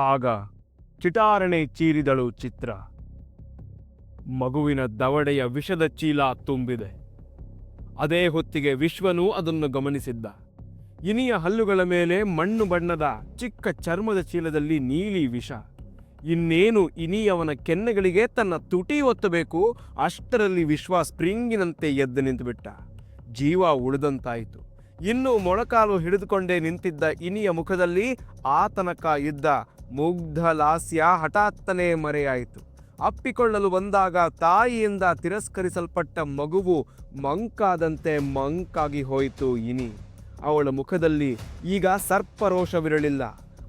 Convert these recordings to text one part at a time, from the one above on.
ಆಗ ಚಿಟಾರಣೆ ಚೀರಿದಳು ಚಿತ್ರ. ಮಗುವಿನ ದವಡೆಯ ವಿಷದ ಚೀಲ ತುಂಬಿದೆ. ಅದೇ ಹೊತ್ತಿಗೆ ವಿಶ್ವನು ಅದನ್ನು ಗಮನಿಸಿದ್ದ. ಇನಿಯ ಹಲ್ಲುಗಳ ಮೇಲೆ ಮಣ್ಣು ಬಣ್ಣದ ಚಿಕ್ಕ ಚರ್ಮದ ಚೀಲದಲ್ಲಿ ನೀಲಿ ವಿಷ. ಇನ್ನೇನು ಇನಿಯವನ ಕೆನ್ನೆಗಳಿಗೆ ತನ್ನ ತುಟಿ ಒತ್ತಬೇಕು, ಅಷ್ಟರಲ್ಲಿ ವಿಶ್ವ ಸ್ಪ್ರಿಂಗಿನಂತೆ ಎದ್ದು ನಿಂತುಬಿಟ್ಟ. ಜೀವ ಉಳಿದಂತಾಯಿತು. ಇನ್ನು ಮೊಳಕಾಲು ಹಿಡಿದುಕೊಂಡೇ ನಿಂತಿದ್ದ ಇನಿಯ ಮುಖದಲ್ಲಿ ಆತನಕ ಇದ್ದ ಮುಗ್ಧ ಲಾಸ್ಯ ಹಠಾತ್ತನೇ ಮರೆಯಾಯಿತು. ಅಪ್ಪಿಕೊಳ್ಳಲು ಬಂದಾಗ ತಾಯಿಯಿಂದ ತಿರಸ್ಕರಿಸಲ್ಪಟ್ಟ ಮಗುವು ಮಂಕಾದಂತೆ ಮಂಕಾಗಿ ಹೋಯಿತು ಇನಿ. ಅವಳ ಮುಖದಲ್ಲಿ ಈಗ ಸರ್ಪರೋಷವಿರಲಿಲ್ಲ.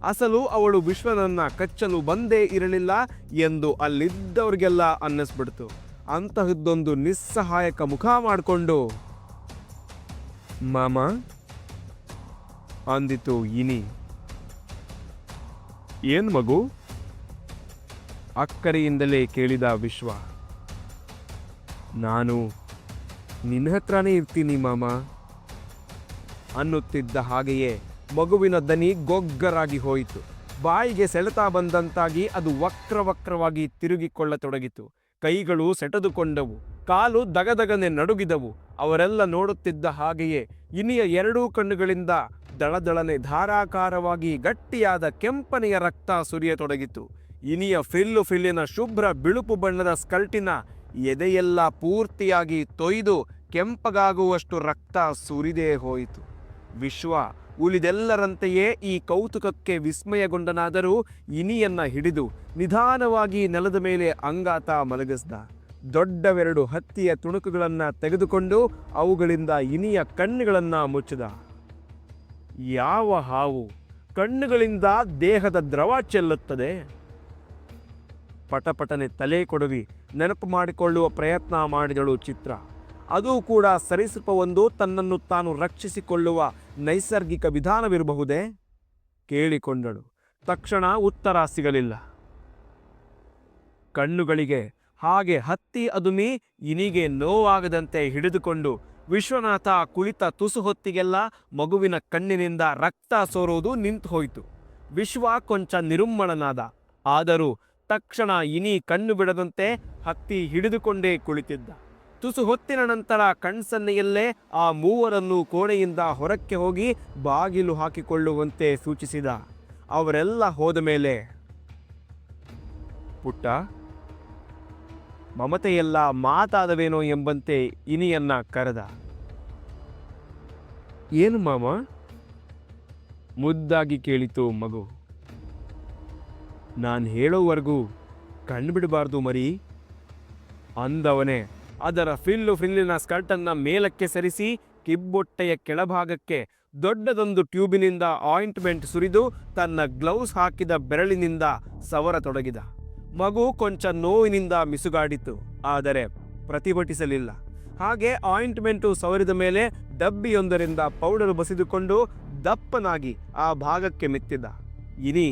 ಅಸಲು ಅವಳು ವಿಶ್ವನನ್ನ ಕಚ್ಚಲು ಬಂದೇ ಇರಲಿಲ್ಲ ಎಂದು ಅಲ್ಲಿದ್ದವ್ರಿಗೆಲ್ಲ ಅನ್ನಿಸ್ಬಿಡ್ತು. ಅಂತಹದ್ದೊಂದು ನಿಸ್ಸಹಾಯಕ ಮುಖ ಮಾಡಿಕೊಂಡು, ಮಾಮ, ಅಂದಿತು ಇನಿ. ಏನ್ ಮಗು? ಅಕ್ಕರೆಯಿಂದಲೇ ಕೇಳಿದ ವಿಶ್ವ. ನಾನು ನಿನ್ನ ಹತ್ರನೇ ಇರ್ತೀನಿ ಮಾಮ, ಅನ್ನುತ್ತಿದ್ದ ಹಾಗೆಯೇ ಮಗುವಿನ ದನಿ ಗೊಗ್ಗರಾಗಿ ಹೋಯಿತು. ಬಾಯಿಗೆ ಸೆಳೆತಾ ಬಂದಂತಾಗಿ ಅದು ವಕ್ರ ವಕ್ರವಾಗಿ ತಿರುಗಿಕೊಳ್ಳತೊಡಗಿತು. ಕೈಗಳು ಸೆಟೆದುಕೊಂಡವು, ಕಾಲು ದಗದಗನೆ ನಡುಗಿದವು, ಅವರೆಲ್ಲ ನೋಡುತ್ತಿದ್ದ ಹಾಗೆಯೇ ಇನಿಯ ಎರಡೂ ಕಣ್ಣುಗಳಿಂದ ದಳದಳನೆ ಧಾರಾಕಾರವಾಗಿ ಗಟ್ಟಿಯಾದ ಕೆಂಪನೆಯ ರಕ್ತ ಸುರಿಯತೊಡಗಿತು. ಇನಿಯ ಫಿಲ್ಲು ಫಿಲ್ಲಿನ ಶುಭ್ರ ಬಿಳುಪು ಬಣ್ಣದ ಸ್ಕಲ್ಟಿನ ಎದೆಯೆಲ್ಲ ಪೂರ್ತಿಯಾಗಿ ತೊಯ್ದು ಕೆಂಪಗಾಗುವಷ್ಟು ರಕ್ತ ಸುರಿದೇ ಹೋಯಿತು. ವಿಶ್ವ ಉಳಿದೆಲ್ಲರಂತೆಯೇ ಈ ಕೌತುಕಕ್ಕೆ ವಿಸ್ಮಯಗೊಂಡನಾದರೂ ಇನಿಯನ್ನ ಹಿಡಿದು ನಿಧಾನವಾಗಿ ನೆಲದ ಮೇಲೆ ಅಂಗಾತ ಮಲಗಿಸ್ದ. ದೊಡ್ಡವೆರಡು ಹತ್ತಿಯ ತುಣುಕುಗಳನ್ನು ತೆಗೆದುಕೊಂಡು ಅವುಗಳಿಂದ ಇನಿಯ ಕಣ್ಣುಗಳನ್ನು ಮುಚ್ಚಿದ. ಯಾವ ಹಾವು ಕಣ್ಣುಗಳಿಂದ ದೇಹದ ದ್ರವ ಚೆಲ್ಲುತ್ತದೆ? ಪಟಪಟನೆ ತಲೆ ಕೊಡವಿ ನೆನಪು ಮಾಡಿಕೊಳ್ಳುವ ಪ್ರಯತ್ನ ಮಾಡಿದಳು ಚಿತ್ರ. ಅದು ಕೂಡ ಸರಿಸೃಪವೊಂದು ತನ್ನನ್ನು ತಾನು ರಕ್ಷಿಸಿಕೊಳ್ಳುವ ನೈಸರ್ಗಿಕ ವಿಧಾನವಿರಬಹುದೇ? ಕೇಳಿಕೊಂಡಳು. ತಕ್ಷಣ ಉತ್ತರ ಸಿಗಲಿಲ್ಲ. ಕಣ್ಣುಗಳಿಗೆ ಹಾಗೆ ಹತ್ತಿ ಅದುಮಿ ಇನಿಗೆ ನೋವಾಗದಂತೆ ಹಿಡಿದುಕೊಂಡು ವಿಶ್ವನಾಥ ಕುಳಿತ ತುಸು ಹೊತ್ತಿಗೆಲ್ಲ ಮಗುವಿನ ಕಣ್ಣಿನಿಂದ ರಕ್ತ ಸೋರುವುದು ನಿಂತು ಹೋಯಿತು ವಿಶ್ವ ಕೊಂಚ ನಿರುಮ್ಮಳನಾದ. ಆದರೂ ತಕ್ಷಣ ಇನಿ ಕಣ್ಣು ಬಿಡದಂತೆ ಹತ್ತಿ ಹಿಡಿದುಕೊಂಡೇ ಕುಳಿತಿದ್ದ. ತುಸು ಹೊತ್ತಿನ ನಂತರ ಕಣ್ಸನ್ನೆಯಲ್ಲೇ ಆ ಮೂವರನ್ನು ಕೋಣೆಯಿಂದ ಹೊರಕ್ಕೆ ಹೋಗಿ ಬಾಗಿಲು ಹಾಕಿಕೊಳ್ಳುವಂತೆ ಸೂಚಿಸಿದ. ಅವರೆಲ್ಲ ಹೋದ ಮೇಲೆ, ಪುಟ್ಟ, ಮಮತೆಯೆಲ್ಲ ಮಾತಾದವೇನೋ ಎಂಬಂತೆ ಇನಿಯನ್ನ ಕರೆದ. ಏನು ಮಾಮ? ಮುದ್ದಾಗಿ ಕೇಳಿತು ಮಗು. ನಾನು ಹೇಳೋವರೆಗೂ ಕಣ್ಬಿಡಬಾರ್ದು ಮರಿ, ಅಂದವನೇ ಅದರ ಫಿಲ್ಲು ಫಿಲ್ಲಿನ ಸ್ಕರ್ಟನ್ನು ಮೇಲಕ್ಕೆ ಸರಿಸಿ ಕಿಬ್ಬೊಟ್ಟೆಯ ಕೆಳಭಾಗಕ್ಕೆ ದೊಡ್ಡದೊಂದು ಟ್ಯೂಬಿನಿಂದ ಆಯಿಂಟ್ಮೆಂಟ್ ಸುರಿದು ತನ್ನ ಗ್ಲೌಸ್ ಹಾಕಿದ ಬೆರಳಿನಿಂದ ಸವರ ತೊಡಗಿದ. ಮಗು ಕೊಂಚ ನೋವಿನಿಂದ ಮಿಸುಗಾಡಿತು, ಆದರೆ ಪ್ರತಿಭಟಿಸಲಿಲ್ಲ. ಹಾಗೆ ಆಯಿಂಟ್ಮೆಂಟು ಸವರಿದ ಮೇಲೆ ಡಬ್ಬಿಯೊಂದರಿಂದ ಪೌಡರ್ ಬಸಿದುಕೊಂಡು ದಪ್ಪನಾಗಿ ಆ ಭಾಗಕ್ಕೆ ಮೆತ್ತಿದ. ಇನಿ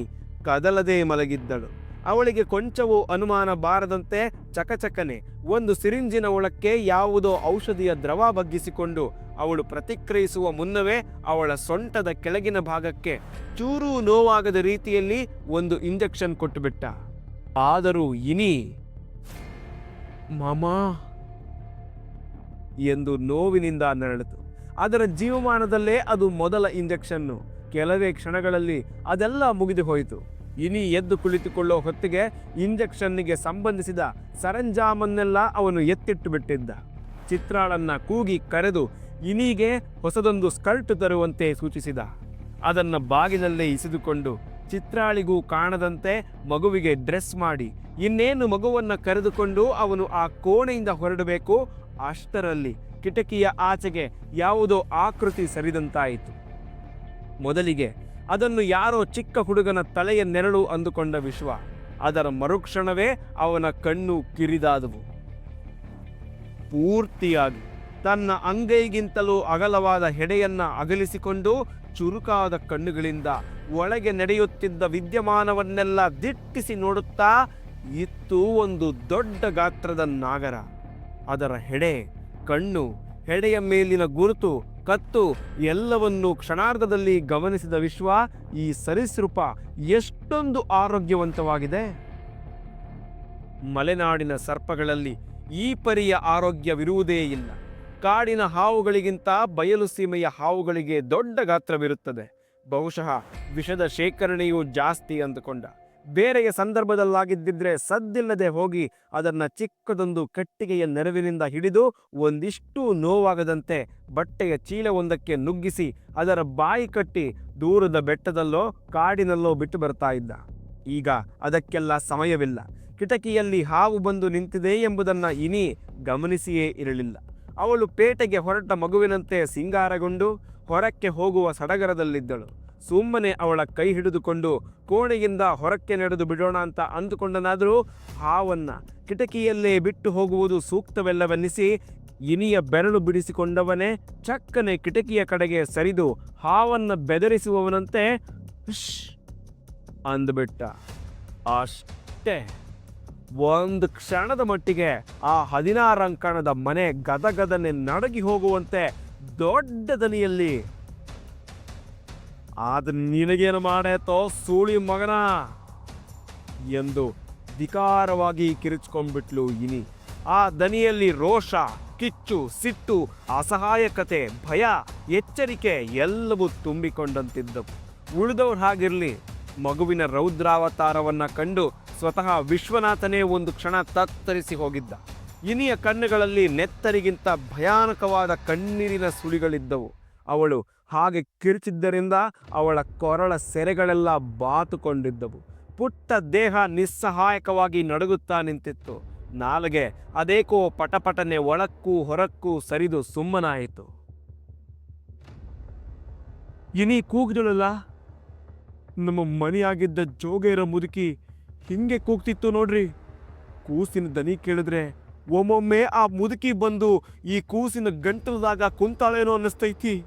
ಕದಲದೆ ಮಲಗಿದ್ದಳು. ಅವಳಿಗೆ ಕೊಂಚವೂ ಅನುಮಾನ ಬಾರದಂತೆ ಚಕಚಕನೆ ಒಂದು ಸಿರಿಂಜಿನ ಒಳಕ್ಕೆ ಯಾವುದೋ ಔಷಧಿಯ ದ್ರವ ಬಗ್ಗಿಸಿಕೊಂಡು ಅವಳು ಪ್ರತಿಕ್ರಿಯಿಸುವ ಮುನ್ನವೇ ಅವಳ ಸೊಂಟದ ಕೆಳಗಿನ ಭಾಗಕ್ಕೆ ಚೂರೂ ನೋವಾಗದ ರೀತಿಯಲ್ಲಿ ಒಂದು ಇಂಜೆಕ್ಷನ್ ಕೊಟ್ಟುಬಿಟ್ಟ. ಆದರೂ ಇನಿ, ಮಾಮಾ, ಎಂದು ನೋವಿನಿಂದ ನರಳಿತು. ಅದರ ಜೀವಮಾನದಲ್ಲೇ ಅದು ಮೊದಲ ಇಂಜೆಕ್ಷನ್ನು. ಕೆಲವೇ ಕ್ಷಣಗಳಲ್ಲಿ ಅದೆಲ್ಲ ಮುಗಿದು ಹೋಯಿತು. ಇನಿ ಎದ್ದು ಕುಳಿತುಕೊಳ್ಳೋ ಹೊತ್ತಿಗೆ ಇಂಜೆಕ್ಷನ್ನಿಗೆ ಸಂಬಂಧಿಸಿದ ಸರಂಜಾಮನ್ನೆಲ್ಲ ಅವನು ಎತ್ತಿಟ್ಟು ಬಿಟ್ಟಿದ್ದ. ಚಿತ್ರಾಳನ್ನ ಕೂಗಿ ಕರೆದು ಇನಿಗೆ ಹೊಸದೊಂದು ಸ್ಕರ್ಟ್ ತರುವಂತೆ ಸೂಚಿಸಿದ. ಅದನ್ನ ಬಾಗಿಲಲ್ಲೇ ಇಸಿದುಕೊಂಡು ಚಿತ್ರಾಳಿಗೂ ಕಾಣದಂತೆ ಮಗುವಿಗೆ ಡ್ರೆಸ್ ಮಾಡಿ, ಇನ್ನೇನು ಮಗುವನ್ನ ಕರೆದುಕೊಂಡು ಅವನು ಆ ಕೋಣೆಯಿಂದ ಹೊರಡಬೇಕು, ಅಷ್ಟರಲ್ಲಿ ಕಿಟಕಿಯ ಆಚೆಗೆ ಯಾವುದೋ ಆಕೃತಿ ಸರಿದಂತಾಯಿತು. ಮೊದಲಿಗೆ ಅದನ್ನು ಯಾರೋ ಚಿಕ್ಕ ಹುಡುಗನ ತಲೆಯ ನೆರಳು ಅಂದುಕೊಂಡ ವಿಶ್ವ. ಅದರ ಮರುಕ್ಷಣವೇ ಅವನ ಕಣ್ಣು ಕಿರಿದಾದವು. ಪೂರ್ತಿಯಾಗಿ ತನ್ನ ಅಂಗೈಗಿಂತಲೂ ಅಗಲವಾದ ಹೆಡೆಯನ್ನ ಅಗಲಿಸಿಕೊಂಡು ಚುರುಕಾದ ಕಣ್ಣುಗಳಿಂದ ಒಳಗೆ ನಡೆಯುತ್ತಿದ್ದ ವಿದ್ಯಮಾನವನ್ನೆಲ್ಲ ದಿಟ್ಟಿಸಿ ನೋಡುತ್ತಾ ಇತ್ತು ಒಂದು ದೊಡ್ಡ ಗಾತ್ರದ ನಾಗರ. ಅದರ ಹೆಡೆ, ಕಣ್ಣು, ಹೆಡೆಯ ಮೇಲಿನ ಗುರುತು ಕತ್ತು ಎಲ್ಲವನ್ನು ಕ್ಷಣಾರ್ಧದಲ್ಲಿ ಗಮನಿಸಿದ ವಿಶ್ವ ಈ ಸರಿಸೃಪ ಎಷ್ಟೊಂದು ಆರೋಗ್ಯವಂತವಾಗಿದೆ. ಮಲೆನಾಡಿನ ಸರ್ಪಗಳಲ್ಲಿ ಈ ಪರಿಯ ಆರೋಗ್ಯವಿರುವುದೇ ಇಲ್ಲ. ಕಾಡಿನ ಹಾವುಗಳಿಗಿಂತ ಬಯಲು ಸೀಮೆಯ ಹಾವುಗಳಿಗೆ ದೊಡ್ಡ ಗಾತ್ರವಿರುತ್ತದೆ. ಬಹುಶಃ ವಿಷದ ಶೇಖರಣೆಯೂ ಜಾಸ್ತಿ ಅಂದುಕೊಂಡ. ಬೇರೆಯ ಸಂದರ್ಭದಲ್ಲಾಗಿದ್ದಿದ್ರೆ ಸದ್ದಿಲ್ಲದೆ ಹೋಗಿ ಅದನ್ನು ಚಿಕ್ಕದೊಂದು ಕಟ್ಟಿಗೆಯ ನೆರವಿನಿಂದ ಹಿಡಿದು ಒಂದಿಷ್ಟು ನೋವಾಗದಂತೆ ಬಟ್ಟೆಯ ಚೀಲವೊಂದಕ್ಕೆ ನುಗ್ಗಿಸಿ ಅದರ ಬಾಯಿ ಕಟ್ಟಿ ದೂರದ ಬೆಟ್ಟದಲ್ಲೋ ಕಾಡಿನಲ್ಲೋ ಬಿಟ್ಟು ಬರ್ತಾ ಇದ್ದ. ಈಗ ಅದಕ್ಕೆಲ್ಲ ಸಮಯವಿಲ್ಲ. ಕಿಟಕಿಯಲ್ಲಿ ಹಾವು ಬಂದು ನಿಂತಿದೆ ಎಂಬುದನ್ನು ಇನಿ ಗಮನಿಸಿಯೇ ಇರಲಿಲ್ಲ. ಅವಳು ಪೇಟೆಗೆ ಹೊರಟ ಮಗುವಿನಂತೆ ಸಿಂಗಾರಗೊಂಡು ಹೊರಕ್ಕೆ ಹೋಗುವ ಸಡಗರದಲ್ಲಿದ್ದಳು. ಸುಮ್ಮನೆ ಅವಳ ಕೈ ಹಿಡಿದುಕೊಂಡು ಕೋಣೆಯಿಂದ ಹೊರಕ್ಕೆ ನಡೆದು ಬಿಡೋಣ ಅಂತ ಅಂದುಕೊಂಡನಾದರೂ ಹಾವನ್ನು ಕಿಟಕಿಯಲ್ಲೇ ಬಿಟ್ಟು ಹೋಗುವುದು ಸೂಕ್ತವೆಲ್ಲವೆನ್ನಿಸಿ ಇನಿಯ ಬೆರಳು ಬಿಡಿಸಿಕೊಂಡವನೇ ಚಕ್ಕನೆ ಕಿಟಕಿಯ ಕಡೆಗೆ ಸರಿದು ಹಾವನ್ನು ಬೆದರಿಸುವವನಂತೆ "ಹುಷ್" ಅಂದ್ಬಿಟ್ಟ. ಅಷ್ಟೇ. ಒಂದು ಕ್ಷಣದ ಮಟ್ಟಿಗೆ ಆ ಹದಿನಾರು ಅಂಕಣದ ಮನೆ ಗದಗದನೆ ನಡಗಿ ಹೋಗುವಂತೆ ದೊಡ್ಡ ದನಿಯಲ್ಲಿ ಆದ್ರೆ ನಿನಗೇನು ಮಾಡೇತೋ ಸೂಳಿ ಮಗನ? ಎಂದು ಧಿಕಾರವಾಗಿ ಕಿರಿಚ್ಕೊಂಡ್ಬಿಟ್ಲು ಇನಿ. ಆ ದನಿಯಲ್ಲಿ ರೋಷ, ಕಿಚ್ಚು, ಸಿಟ್ಟು, ಅಸಹಾಯಕತೆ, ಭಯ, ಎಚ್ಚರಿಕೆ ಎಲ್ಲವೂ ತುಂಬಿಕೊಂಡಂತಿದ್ದವು. ಉಳಿದವ್ರು ಹಾಗಿರಲಿ, ಮಗುವಿನ ರೌದ್ರಾವತಾರವನ್ನು ಕಂಡು ಸ್ವತಃ ವಿಶ್ವನಾಥನೇ ಒಂದು ಕ್ಷಣ ತತ್ತರಿಸಿ ಹೋಗಿದ್ದ. ಇನಿಯ ಕಣ್ಣುಗಳಲ್ಲಿ ನೆತ್ತರಿಗಿಂತ ಭಯಾನಕವಾದ ಕಣ್ಣೀರಿನ ಸುಳಿಗಳಿದ್ದವು. ಅವಳು ಹಾಗೆ ಕಿರುಚಿದ್ದರಿಂದ ಅವಳ ಕೊರಳ ಸೆರೆಗಳೆಲ್ಲ ಬಾತುಕೊಂಡಿದ್ದವು. ಪುಟ್ಟ ದೇಹ ನಿಸ್ಸಹಾಯಕವಾಗಿ ನಡುಗುತ್ತಾ ನಿಂತಿತ್ತು. ನಾಲಗೆ ಅದೇಕೋ ಪಟಪಟನೆ ಒಳಕ್ಕೂ ಹೊರಕ್ಕೂ ಸರಿದು ಸುಮ್ಮನಾಯಿತು. ಇನಿ ಕೂಗ್ದಳಲ್ಲ? ನಮ್ಮ ಮನೆಯಾಗಿದ್ದ ಜೋಗೇರ ಮುದುಕಿ ಹಿಂಗೆ ಕೂಗ್ತಿತ್ತು ನೋಡ್ರಿ. ಕೂಸಿನ ದನಿ ಕೇಳಿದ್ರೆ ಒಮ್ಮೊಮ್ಮೆ ಆ ಮುದುಕಿ ಬಂದು ಈ ಕೂಸಿನ ಗಂಟಲದಾಗ ಕುಂತಾಳೇನೋ ಅನ್ನಿಸ್ತೈತಿ.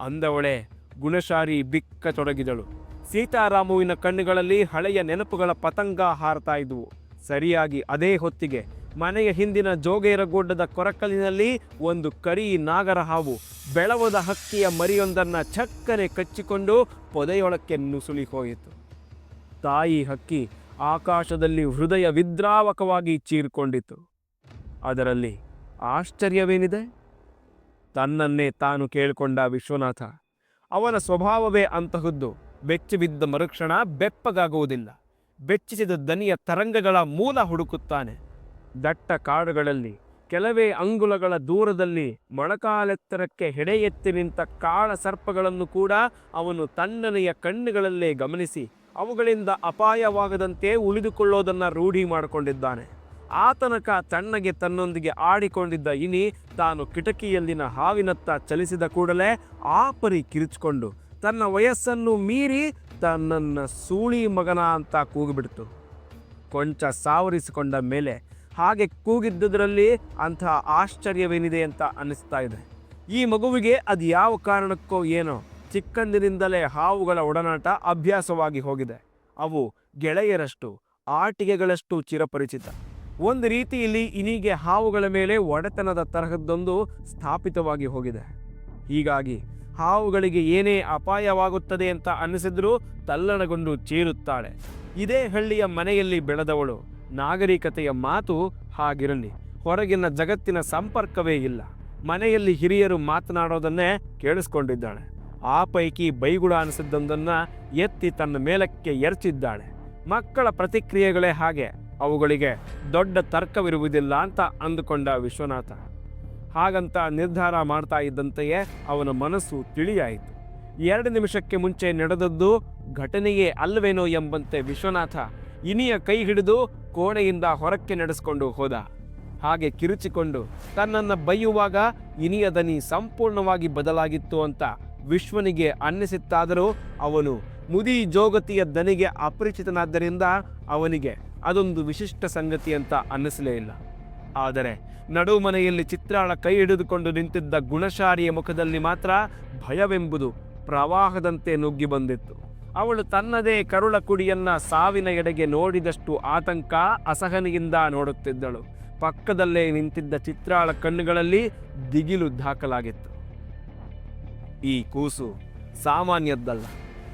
ಅಂದವಳೆ ಗುಣಶಾರಿ ಬಿಕ್ಕ ತೊಡಗಿದಳು ಸೀತಾರಾಮುವಿನ ಕಣ್ಣುಗಳಲ್ಲಿ ಹಳೆಯ ನೆನಪುಗಳ ಪತಂಗ ಹಾರತಾ ಇದ್ವು. ಸರಿಯಾಗಿ ಅದೇ ಹೊತ್ತಿಗೆ ಮನೆಯ ಹಿಂದಿನ ಜೋಗೇರಗುಡ್ಡದ ಕೊರಕಲಿನಲ್ಲಿ ಒಂದು ಕರಿ ನಾಗರ ಹಾವು ಬೆಳವದ ಹಕ್ಕಿಯ ಮರಿಯೊಂದನ್ನು ಚಕ್ಕನೆ ಕಚ್ಚಿಕೊಂಡು ಪೊದೆಯೊಳಕ್ಕೆ ನುಸುಳಿ ಹೋಯಿತು. ತಾಯಿ ಹಕ್ಕಿ ಆಕಾಶದಲ್ಲಿ ಹೃದಯ ವಿದ್ರಾವಕವಾಗಿ ಚೀರ್ಕೊಂಡಿತು. ಅದರಲ್ಲಿ ಆಶ್ಚರ್ಯವೇನಿದೆ? ತನ್ನನ್ನೇ ತಾನು ಕೇಳಿಕೊಂಡ ವಿಶ್ವನಾಥ. ಅವನ ಸ್ವಭಾವವೇ ಅಂತಹದ್ದು, ಬೆಚ್ಚಿಬಿದ್ದ ಮರುಕ್ಷಣ ಬೆಪ್ಪಗಾಗುವುದಿಲ್ಲ. ಬೆಚ್ಚಿಸಿದ ದನಿಯ ತರಂಗಗಳ ಮೂಲ ಹುಡುಕುತ್ತಾನೆ. ದಟ್ಟ ಕಾಡುಗಳಲ್ಲಿ, ಕೆಲವೇ ಅಂಗುಲಗಳ ದೂರದಲ್ಲಿ ಮೊಳಕಾಲೆತ್ತರಕ್ಕೆ ಹೆಡೆ ಎತ್ತಿ ನಿಂತ ಕಾಳ ಸರ್ಪಗಳನ್ನು ಕೂಡ ಅವನು ತಣ್ಣನೆಯ ಕಣ್ಣುಗಳಲ್ಲೇ ಗಮನಿಸಿ, ಅವುಗಳಿಂದ ಅಪಾಯವಾಗದಂತೆ ಉಳಿದುಕೊಳ್ಳೋದನ್ನು ರೂಢಿ ಮಾಡಿಕೊಂಡಿದ್ದಾನೆ. ಆ ತನಕ ತಣ್ಣಗೆ ತನ್ನೊಂದಿಗೆ ಆಡಿಕೊಂಡಿದ್ದ ಇನಿ ತಾನು ಕಿಟಕಿಯಲ್ಲಿನ ಹಾವಿನತ್ತ ಚಲಿಸಿದ ಕೂಡಲೇ ಆ ಪರಿ ಕಿರಿಚಿಕೊಂಡು ತನ್ನ ವಯಸ್ಸನ್ನು ಮೀರಿ ತನ್ನನ್ನ ಸೂಳಿ ಮಗನ ಅಂತ ಕೂಗಿಬಿಡ್ತು. ಕೊಂಚ ಸಾವರಿಸಿಕೊಂಡ ಮೇಲೆ ಹಾಗೆ ಕೂಗಿದ್ದುದರಲ್ಲಿ ಅಂತಹ ಆಶ್ಚರ್ಯವೇನಿದೆ ಅಂತ ಅನ್ನಿಸ್ತಾ ಇದೆ. ಈ ಮಗುವಿಗೆ ಅದು ಯಾವ ಕಾರಣಕ್ಕೋ ಏನೋ ಚಿಕ್ಕಂದಿನಿಂದಲೇ ಹಾವುಗಳ ಒಡನಾಟ ಅಭ್ಯಾಸವಾಗಿ ಹೋಗಿದೆ. ಅವು ಗೆಳೆಯರಷ್ಟು, ಆಟಿಕೆಗಳಷ್ಟು ಚಿರಪರಿಚಿತ. ಒಂದು ರೀತಿಯಲ್ಲಿ ಇನಿಗೆ ಹಾವುಗಳ ಮೇಲೆ ಒಡೆತನದ ತರಹದ್ದೊಂದು ಸ್ಥಾಪಿತವಾಗಿ ಹೋಗಿದೆ. ಹೀಗಾಗಿ ಹಾವುಗಳಿಗೆ ಏನೇ ಅಪಾಯವಾಗುತ್ತದೆ ಅಂತ ಅನ್ನಿಸಿದ್ರೂ ತಲ್ಲಣಗೊಂಡು ಚೀರುತ್ತಾಳೆ. ಇದೇ ಹಳ್ಳಿಯ ಮನೆಯಲ್ಲಿ ಬೆಳೆದವಳು. ನಾಗರಿಕತೆಯ ಮಾತು ಹಾಗಿರಲಿ. ಹೊರಗಿನ ಜಗತ್ತಿನ ಸಂಪರ್ಕವೇ ಇಲ್ಲ. ಮನೆಯಲ್ಲಿ ಹಿರಿಯರು ಮಾತನಾಡೋದನ್ನೇ ಕೇಳಿಸ್ಕೊಂಡಿದ್ದಾಳೆ. ಆ ಪೈಕಿ ಬೈಗುಳ ಅನಿಸಿದ್ದೊಂದನ್ನು ಎತ್ತಿ ತನ್ನ ಮೇಲಕ್ಕೆ ಎರಚಿದ್ದಾಳೆ. ಮಕ್ಕಳ ಪ್ರತಿಕ್ರಿಯೆಗಳೇ ಹಾಗೆ. ಅವುಗಳಿಗೆ ದೊಡ್ಡ ತರ್ಕವಿರುವುದಿಲ್ಲ ಅಂತ ಅಂದುಕೊಂಡ ವಿಶ್ವನಾಥ. ಹಾಗಂತ ನಿರ್ಧಾರ ಮಾಡ್ತಾ ಇದ್ದಂತೆಯೇ ಅವನ ಮನಸ್ಸು ತಿಳಿಯಾಯಿತು. ಎರಡು ನಿಮಿಷಕ್ಕೆ ಮುಂಚೆ ನಡೆದದ್ದು ಘಟನೆಯೇ ಅಲ್ಲವೇನೋ ಎಂಬಂತೆ ವಿಶ್ವನಾಥ ಇನಿಯ ಕೈ ಹಿಡಿದು ಕೋಣೆಯಿಂದ ಹೊರಕ್ಕೆ ನಡೆಸಿಕೊಂಡು ಹೋದ. ಹಾಗೆ ಕಿರುಚಿಕೊಂಡು ತನ್ನನ್ನು ಬೈಯುವಾಗ ಇನಿಯ ದನಿ ಸಂಪೂರ್ಣವಾಗಿ ಬದಲಾಗಿತ್ತು ಅಂತ ವಿಶ್ವನಿಗೆ ಅನ್ನಿಸಿತ್ತಾದರೂ ಅವನು ಮುದಿ ಜೋಗತಿಯ ದನಿಗೆ ಅಪರಿಚಿತನಾದ್ದರಿಂದ ಅವನಿಗೆ ಅದೊಂದು ವಿಶಿಷ್ಟ ಸಂಗತಿ ಅಂತ ಅನ್ನಿಸಲೇ ಇಲ್ಲ. ಆದರೆ ನಡು ಮನೆಯಲ್ಲಿ ಚಿತ್ರಾಳ ಕೈ ಹಿಡಿದುಕೊಂಡು ನಿಂತಿದ್ದ ಗುಣಶಾರಿಯ ಮುಖದಲ್ಲಿ ಮಾತ್ರ ಭಯವೆಂಬುದು ಪ್ರವಾಹದಂತೆ ನುಗ್ಗಿ ಬಂದಿತ್ತು. ಅವಳು ತನ್ನದೇ ಕರುಳ ಕುಡಿಯನ್ನ ಸಾವಿನ ಎಡೆಗೆ ನೋಡಿದಷ್ಟು ಆತಂಕ, ಅಸಹನೆಯಿಂದ ನೋಡುತ್ತಿದ್ದಳು. ಪಕ್ಕದಲ್ಲೇ ನಿಂತಿದ್ದ ಚಿತ್ರಾಳ ಕಣ್ಣುಗಳಲ್ಲಿ ದಿಗಿಲು ದಾಖಲಾಗಿತ್ತು. ಈ ಕೂಸು ಸಾಮಾನ್ಯದ್ದಲ್ಲ.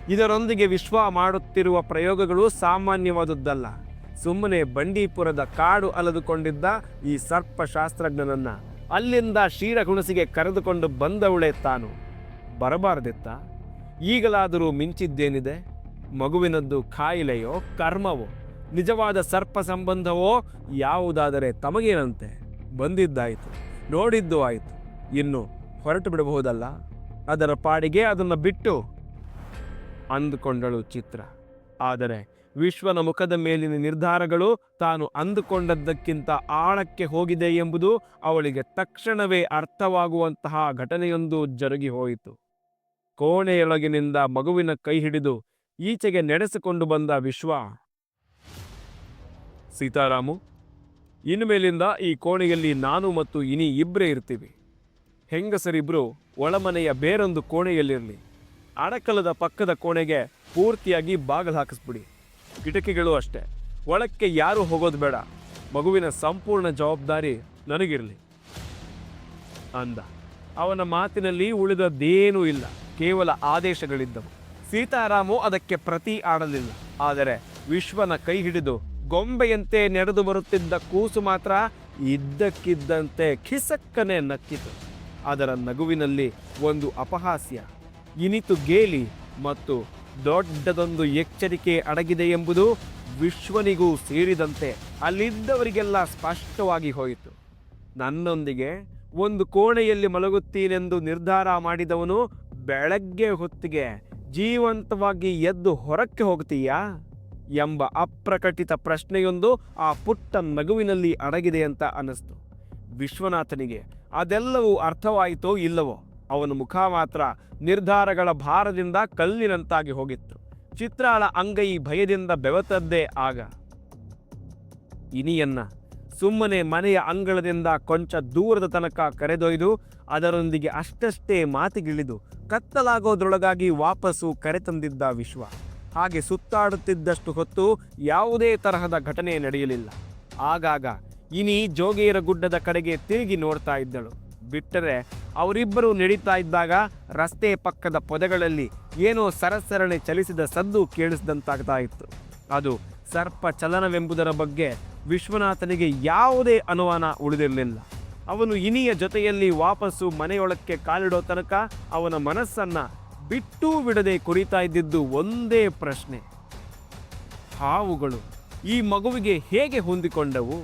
ಇದರೊಂದಿಗೆ ವಿಶ್ವ ಮಾಡುತ್ತಿರುವ ಪ್ರಯೋಗಗಳು ಸಾಮಾನ್ಯವಾದದ್ದಲ್ಲ. ಸುಮ್ಮನೆ ಬಂಡೀಪುರದ ಕಾಡು ಅಲೆದುಕೊಂಡಿದ್ದ ಈ ಸರ್ಪಶಾಸ್ತ್ರಜ್ಞನನ್ನು ಅಲ್ಲಿಂದ ಕ್ಷೀರಗುಣಸಿಗೆ ಕರೆದುಕೊಂಡು ಬಂದವಳೆ ತಾನು. ಬರಬಾರದಿತ್ತ? ಈಗಲಾದರೂ ಮಿಂಚಿದ್ದೇನಿದೆ? ಮಗುವಿನದ್ದು ಕಾಯಿಲೆಯೋ, ಕರ್ಮವೋ, ನಿಜವಾದ ಸರ್ಪ ಸಂಬಂಧವೋ, ಯಾವುದಾದರೆ ತಮಗೇನಂತೆ? ಬಂದಿದ್ದಾಯಿತು, ನೋಡಿದ್ದು ಆಯಿತು, ಇನ್ನು ಹೊರಟು ಬಿಡಬಹುದಲ್ಲ? ಅದರ ಪಾಡಿಗೆ ಅದನ್ನು ಬಿಟ್ಟು ಅಂದುಕೊಂಡಳು ಚಿತ್ರ. ಆದರೆ ವಿಶ್ವನ ಮುಖದ ಮೇಲಿನ ನಿರ್ಧಾರಗಳು ತಾನು ಅಂದುಕೊಂಡದ್ದಕ್ಕಿಂತ ಆಳಕ್ಕೆ ಹೋಗಿದೆ ಎಂಬುದು ಅವಳಿಗೆ ತಕ್ಷಣವೇ ಅರ್ಥವಾಗುವಂತಹ ಘಟನೆಯೊಂದು ಜರುಗಿ ಹೋಯಿತು. ಕೋಣೆಯೊಳಗಿನಿಂದ ಮಗುವಿನ ಕೈ ಹಿಡಿದು ಈಚೆಗೆ ನಡೆಸಿಕೊಂಡು ಬಂದ ವಿಶ್ವ, ಸೀತಾರಾಮು ಇನ್ನು ಮೇಲಿಂದ ಈ ಕೋಣೆಯಲ್ಲಿ ನಾನು ಮತ್ತು ಇನಿ ಇಬ್ಬರೇ ಇರ್ತೀವಿ. ಹೆಂಗಸರಿಬ್ಬರು ಒಳಮನೆಯ ಬೇರೊಂದು ಕೋಣೆಯಲ್ಲಿರಲಿ. ಅಡಕಲದ ಪಕ್ಕದ ಕೋಣೆಗೆ ಪೂರ್ತಿಯಾಗಿ ಬಾಗಿಲು ಹಾಕಿಸ್ಬಿಡಿ. ಕಿಟಕಿಗಳು ಅಷ್ಟೇ. ಒಳಕ್ಕೆ ಯಾರೂ ಹೋಗೋದು ಬೇಡ. ಮಗುವಿನ ಸಂಪೂರ್ಣ ಜವಾಬ್ದಾರಿ ನನಗಿರಲಿ. ಅಂದ. ಅವನ ಮಾತಿನಲ್ಲಿ ಉಳಿದದ್ದೇನೂ ಇಲ್ಲ. ಕೇವಲ ಆದೇಶಗಳಿದ್ದವು. ಸೀತಾರಾಮು ಅದಕ್ಕೆ ಪ್ರತಿ ಆಡಲಿಲ್ಲ. ಆದರೆ ವಿಶ್ವನ ಕೈ ಹಿಡಿದು ಗೊಂಬೆಯಂತೆ ನಡೆದು ಬರುತ್ತಿದ್ದ ಕೂಸು ಮಾತ್ರ ಇದ್ದಕ್ಕಿದ್ದಂತೆ ಖಿಸಕ್ಕನೆ ನಕ್ಕಿತು. ಅದರ ನಗುವಿನಲ್ಲಿ ಒಂದು ಅಪಹಾಸ್ಯ. ಇನಿತು ಗೇಲಿ ಮತ್ತು ದೊಡ್ಡದೊಂದು ಎಚ್ಚರಿಕೆ ಅಡಗಿದೆ ಎಂಬುದು ವಿಶ್ವನಿಗೂ ಸೇರಿದಂತೆ ಅಲ್ಲಿದ್ದವರಿಗೆಲ್ಲ ಸ್ಪಷ್ಟವಾಗಿ ಹೋಯಿತು. ನನ್ನೊಂದಿಗೆ ಒಂದು ಕೋಣೆಯಲ್ಲಿ ಮಲಗುತ್ತೀನೆಂದು ನಿರ್ಧಾರ ಮಾಡಿದವನು ಬೆಳಗ್ಗೆ ಹೊತ್ತಿಗೆ ಜೀವಂತವಾಗಿ ಎದ್ದು ಹೊರಕ್ಕೆ ಹೋಗ್ತೀಯಾ ಎಂಬ ಅಪ್ರಕಟಿತ ಪ್ರಶ್ನೆಯೊಂದು ಆ ಪುಟ್ಟ ನಗುವಿನಲ್ಲಿ ಅಡಗಿದೆ ಅಂತ ಅನ್ನಿಸ್ತು. ವಿಶ್ವನಾಥನಿಗೆ ಅದೆಲ್ಲವೂ ಅರ್ಥವಾಯಿತೋ ಇಲ್ಲವೋ? ಅವನ ಮುಖ ಮಾತ್ರ ನಿರ್ಧಾರಗಳ ಭಾರದಿಂದ ಕಲ್ಲಿನಂತಾಗಿ ಹೋಗಿತ್ತು. ಚಿತ್ರಾಳ ಅಂಗೈ ಭಯದಿಂದ ಬೆವತದ್ದೇ ಆಗ. ಇನಿಯನ್ನ ಸುಮ್ಮನೆ ಮನೆಯ ಅಂಗಳದಿಂದ ಕೊಂಚ ದೂರದ ತನಕ ಕರೆದೊಯ್ದು ಅದರೊಂದಿಗೆ ಅಷ್ಟಷ್ಟೇ ಮಾತಿಗಿಳಿದು ಕತ್ತಲಾಗೋದ್ರೊಳಗಾಗಿ ವಾಪಸ್ಸು ಕರೆತಂದಿದ್ದ ವಿಶ್ವ. ಹಾಗೆ ಸುತ್ತಾಡುತ್ತಿದ್ದಷ್ಟು ಹೊತ್ತು ಯಾವುದೇ ತರಹದ ಘಟನೆ ನಡೆಯಲಿಲ್ಲ. ಆಗಾಗ ಇನಿ ಜೋಗೇರ ಗುಡ್ಡದ ಕಡೆಗೆ ತಿರುಗಿ ನೋಡ್ತಾ ಇದ್ದಳು. ಬಿಟ್ಟರೆ ಅವರಿಬ್ಬರು ನಡೀತಾ ಇದ್ದಾಗ ರಸ್ತೆ ಪಕ್ಕದ ಪೊದೆಗಳಲ್ಲಿ ಏನೋ ಸರಸರಣೆ ಚಲಿಸಿದ ಸದ್ದು ಕೇಳಿಸಿದಂತಾಗ್ತಾ ಇತ್ತು. ಅದು ಸರ್ಪ ಚಲನವೆಂಬುದರ ಬಗ್ಗೆ ವಿಶ್ವನಾಥನಿಗೆ ಯಾವುದೇ ಅನುಮಾನ ಉಳಿದಿರಲಿಲ್ಲ. ಅವನು ಇನಿಯ ಜೊತೆಯಲ್ಲಿ ವಾಪಸ್ಸು ಮನೆಯೊಳಕ್ಕೆ ಕಾಲಿಡೋ ತನಕ ಅವನ ಮನಸ್ಸನ್ನು ಬಿಟ್ಟೂ ಬಿಡದೆ ಕುರಿತಾ ಇದ್ದಿದ್ದು ಒಂದೇ ಪ್ರಶ್ನೆ. ಹಾವುಗಳು ಈ ಮಗುವಿಗೆ ಹೇಗೆ ಹೊಂದಿಕೊಂಡವು?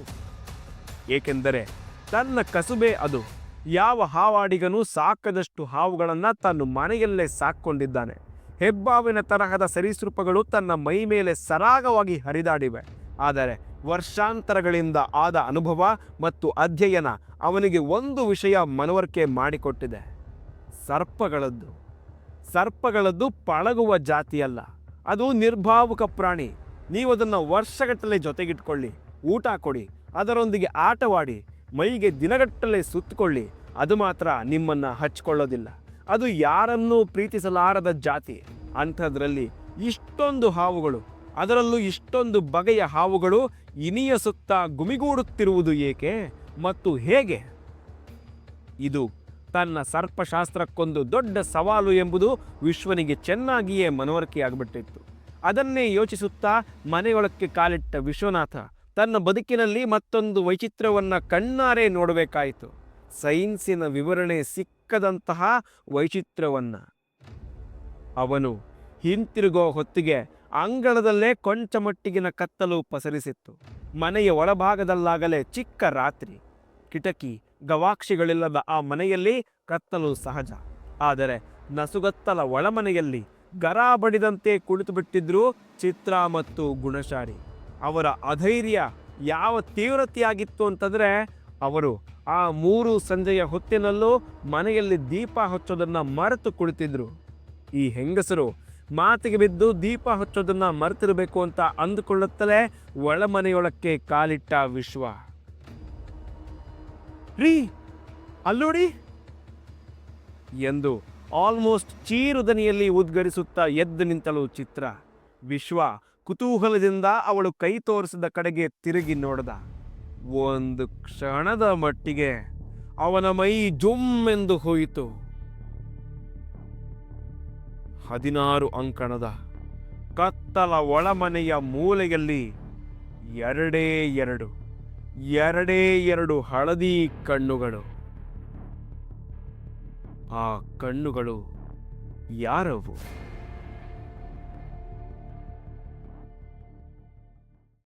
ಏಕೆಂದರೆ ತನ್ನ ಕಸುಬೆ ಅದು ಯಾವ ಹಾವಾಡಿಗನೂ ಸಾಕದಷ್ಟು ಹಾವುಗಳನ್ನು ತನ್ನ ಮನೆಯಲ್ಲೇ ಸಾಕೊಂಡಿದ್ದಾನೆ ಹೆಬ್ಬಾವಿನ ತರಹದ ಸರೀಸೃಪಗಳು ತನ್ನ ಮೈ ಮೇಲೆ ಸರಾಗವಾಗಿ ಹರಿದಾಡಿವೆ. ಆದರೆ ವರ್ಷಾಂತರಗಳಿಂದ ಆದ ಅನುಭವ ಮತ್ತು ಅಧ್ಯಯನ ಅವನಿಗೆ ಒಂದು ವಿಷಯ ಮನವರಿಕೆ ಮಾಡಿಕೊಟ್ಟಿದೆ. ಸರ್ಪಗಳದ್ದು. ಸರ್ಪಗಳದ್ದು ಪಳಗುವ ಜಾತಿಯಲ್ಲ. ಅದು ನಿರ್ಭಾವುಕ ಪ್ರಾಣಿ. ನೀವು ಅದನ್ನು ವರ್ಷಗಟ್ಟಲೆ ಜೊತೆಗಿಟ್ಕೊಳ್ಳಿ. ಊಟ ಕೊಡಿ. ಅದರೊಂದಿಗೆ ಆಟವಾಡಿ. ಮೈಗೆ ದಿನಗಟ್ಟಲೆ ಸುತ್ತಕೊಳ್ಳಿ, ಅದು ಮಾತ್ರ ನಿಮ್ಮನ್ನು ಹಚ್ಕೊಳ್ಳೋದಿಲ್ಲ. ಅದು ಯಾರನ್ನೂ ಪ್ರೀತಿಸಲಾರದ ಜಾತಿ. ಅಂಥದ್ರಲ್ಲಿ ಇಷ್ಟೊಂದು ಹಾವುಗಳು, ಅದರಲ್ಲೂ ಇಷ್ಟೊಂದು ಬಗೆಯ ಹಾವುಗಳು ಇನಿಯ ಸುತ್ತ ಗುಮಿಗೂಡುತ್ತಿರುವುದು ಏಕೆ ಮತ್ತು ಹೇಗೆ? ಇದು ತನ್ನ ಸರ್ಪಶಾಸ್ತ್ರಕ್ಕೊಂದು ದೊಡ್ಡ ಸವಾಲು ಎಂಬುದು ವಿಶ್ವನಿಗೆ ಚೆನ್ನಾಗಿಯೇ ಮನವರಿಕೆಯಾಗ್ಬಿಟ್ಟಿತ್ತು. ಅದನ್ನೇ ಯೋಚಿಸುತ್ತಾ ಮನೆಯೊಳಕ್ಕೆ ಕಾಲಿಟ್ಟ ವಿಶ್ವನಾಥ ತನ್ನ ಬದುಕಿನಲ್ಲಿ ಮತ್ತೊಂದು ವೈಚಿತ್ರ್ಯವನ್ನು ಕಣ್ಣಾರೆ ನೋಡಬೇಕಾಯಿತು. ಸೈನ್ಸಿನ ವಿವರಣೆ ಸಿಕ್ಕದಂತಹ ವೈಚಿತ್ರ್ಯವನ್ನು ಅವನು ಹಿಂತಿರುಗೋ ಹೊತ್ತಿಗೆ ಅಂಗಳದಲ್ಲೇ ಕೊಂಚ ಮಟ್ಟಿಗಿನ ಕತ್ತಲು ಪಸರಿಸಿತ್ತು. ಮನೆಯ ಒಳಭಾಗದಲ್ಲಾಗಲೇ ಚಿಕ್ಕ ರಾತ್ರಿ. ಕಿಟಕಿ, ಗವಾಕ್ಷಿಗಳಿಲ್ಲದ ಆ ಮನೆಯಲ್ಲಿ ಕತ್ತಲು ಸಹಜ. ಆದರೆ ನಸುಗತ್ತಲ ಒಳಮನೆಯಲ್ಲಿ ಗರ ಬಡಿದಂತೆ ಕುಳಿತು ಬಿಟ್ಟಿದ್ರು ಚಿತ್ರ ಮತ್ತು ಗುಣಶಾರಿ ಅವರ ಅಧೈರ್ಯ ಯಾವ ತೀವ್ರತೆಯಾಗಿತ್ತು ಅಂತಂದರೆ ಅವರು ಆ ಮೂರು ಸಂಜೆಯ ಹೊತ್ತಿನಲ್ಲೂ ಮನೆಯಲ್ಲಿ ದೀಪ ಹಚ್ಚೋದನ್ನು ಮರೆತು ಕುಳಿತಿದ್ರು. ಈ ಹೆಂಗಸರು ಮಾತಿಗೆ ಬಿದ್ದು ದೀಪ ಹಚ್ಚೋದನ್ನು ಮರೆತಿರಬೇಕು ಅಂತ ಅಂದುಕೊಳ್ಳುತ್ತಲೇ ಒಳಮನೆಯೊಳಕ್ಕೆ ಕಾಲಿಟ್ಟ ವಿಶ್ವ. ರೀ, ಅಲ್ಲೋಡಿ! ಎಂದು ಆಲ್ಮೋಸ್ಟ್ ಚೀರುದನಿಯಲ್ಲಿ ಉದ್ಗರಿಸುತ್ತಾ ಎದ್ದು ನಿಂತಳು ಚಿತ್ರ. ವಿಶ್ವ ಕುತೂಹಲದಿಂದ ಅವಳು ಕೈ ತೋರಿಸಿದ ಕಡೆಗೆ ತಿರುಗಿ ನೋಡಿದ. ಒಂದು ಕ್ಷಣದ ಮಟ್ಟಿಗೆ ಅವನ ಮೈ ಜುಮ್ ಎಂದು ಹೋಯಿತು. ಹದಿನಾರು ಅಂಕಣದ ಕತ್ತಲ ಒಳಮನೆಯ ಮೂಲೆಯಲ್ಲಿ ಎರಡೇ ಎರಡು ಎರಡೇ ಎರಡು ಹಳದಿ ಕಣ್ಣುಗಳು. ಆ ಕಣ್ಣುಗಳು ಯಾರವು?